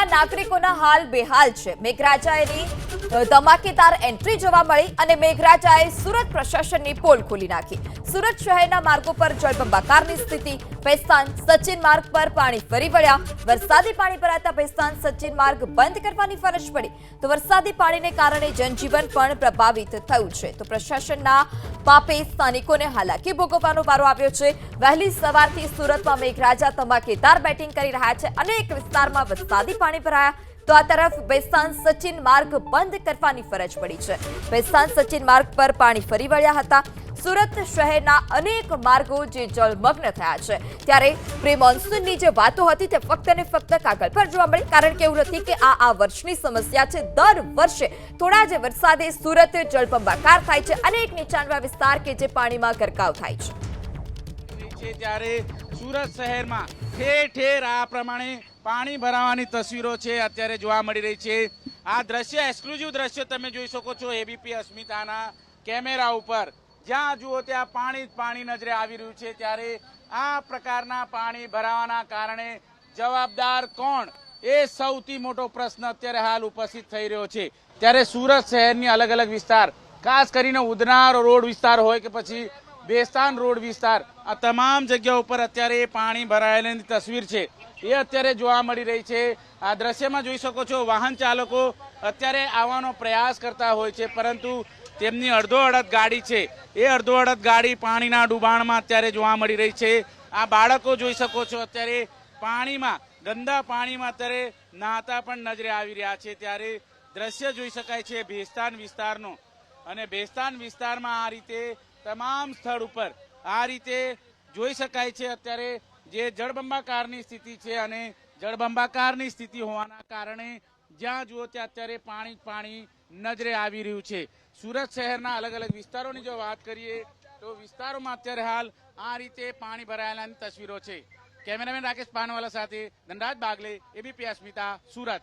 સુરતમાં નાગરિકોના હાલ બેહાલ છે. મેઘરાજાએની ધમાકેદાર એન્ટ્રી જોવા મળી અને મેઘરાજાએ સુરત પ્રશાસનની પોલ ખોલી નાખી. સુરત શહેરના માર્ગો પર જળબંબાકારની સ્થિતિ, ભેસ્તાન સચિન માર્ગ પર પાણી ફરી વળ્યા. વરસાદી પાણી ભરાતા ભેસ્તાન સચિન માર્ગ બંધ કરવાની ફરજ પડી. તો વરસાદી પાણીને કારણે જનજીવન પણ પ્રભાવિત થયું છે. તો પ્રશાસનના પાપે સ્થાનિકોને હાલાકી ભોગવવાનો વારો આવ્યો છે. વહેલી સવારથી સુરતમાં મેઘરાજા ધમાકેદાર બેટિંગ કરી રહ્યા છે. અનેક વિસ્તારમાં વરસાદી પાણી ભરાયા. તો આ તરફ બેસ્તાન સચિન માર્ગ બંધ કરવાની ફરજ પડી છે. બેસ્તાન સચિન માર્ગ પર પાણી ફરી વળ્યા હતા. સુરત શહેરના અનેક માર્ગો જે જળમગ્ન થયા છે. ત્યારે પ્રી મોન્સૂનની જે વાતો હતી તે ફક્ત ને ફક્ત કાગળ પર જોવા મળી. કારણ કે એવું નથી કે આ આ વર્ષની સમસ્યા છે. દર વર્ષે થોડા જ વરસાદે સુરત જળબંબાકાર થાય છે. અનેક નીચાણવા વિસ્તાર કે જે પાણીમાં ગરકાવ થાય છે. ત્યારે સુરત શહેરમાં ઠેર ઠેર આ પ્રમાણે પાણી ભરાવાની તસવીરો છે, અત્યારે જોવા મળી રહી છે. આ દ્રશ્ય એક્સક્લુઝિવ દ્રશ્ય તમે જોઈ શકો છો એબીપી અસ્મિતાના કેમેરા ઉપર. જ્યાં જુઓ ત્યાં પાણી પાણી નજરે આવી રહ્યું છે. ત્યારે આ પ્રકારના પાણી ભરાવાના કારણે જવાબદાર કોણ? એ સૌથી મોટો પ્રશ્ન અત્યારે હાલ ઉપસ્થિત થઈ રહ્યો છે. ત્યારે સુરત શહેરની અલગ અલગ વિસ્તાર, ખાસ કરીને ઉદનાર રોડ વિસ્તાર હોય કે પછી બેસ્તાન રોડ વિસ્તાર. આ તમામ જગ્યા ઉપર અત્યારે પાણી ભરાયેલાની તસવીર છે. એ અત્યારે જોવા મળી રહી છે. આ દ્રશ્યમાં જોઈ શકો છો, વાહન ચાલકો અત્યારે આવવાનો પ્રયાસ કરતા હોય છે, પરંતુ તેમની અડધો અડધ ગાડી છે. એ અડધો અડધ ગાડી પાણીના ડુબાણમાં અત્યારે જોવા મળી રહી છે. આ બાળકો જોઈ શકો છો અત્યારે પાણીમાં, ગંદા પાણીમાં અત્યારે નાતા પણ નજરે આવી રહ્યા છે. ત્યારે દ્રશ્ય જોઈ શકાય છે ભેસ્તાન વિસ્તારનો. અને ભેસ્તાન વિસ્તારમાં આ રીતે તમામ સ્થળ ઉપર. આ રીતે જોઈ શકાય છે અત્યારે જે જળબંબાકારની સ્થિતિ છે અને જળબંબાકારની સ્થિતિ હોવાના કારણે જ્યાં જુઓ ત્યાં અત્યારે પાણી પાણી નજરે આવી રહ્યું છે. સુરત શહેરના અલગ અલગ વિસ્તારોની જો વાત કરીએ તો વિસ્તારોમાં અત્યારે હાલ આ રીતે પાણી ભરાયેલાની તસવીરો છે. કેમેરામેન રાકેશ પાનવાલા સાથે ધનરાજ બાગલે, એબીપી અસ્મિતા, સુરત.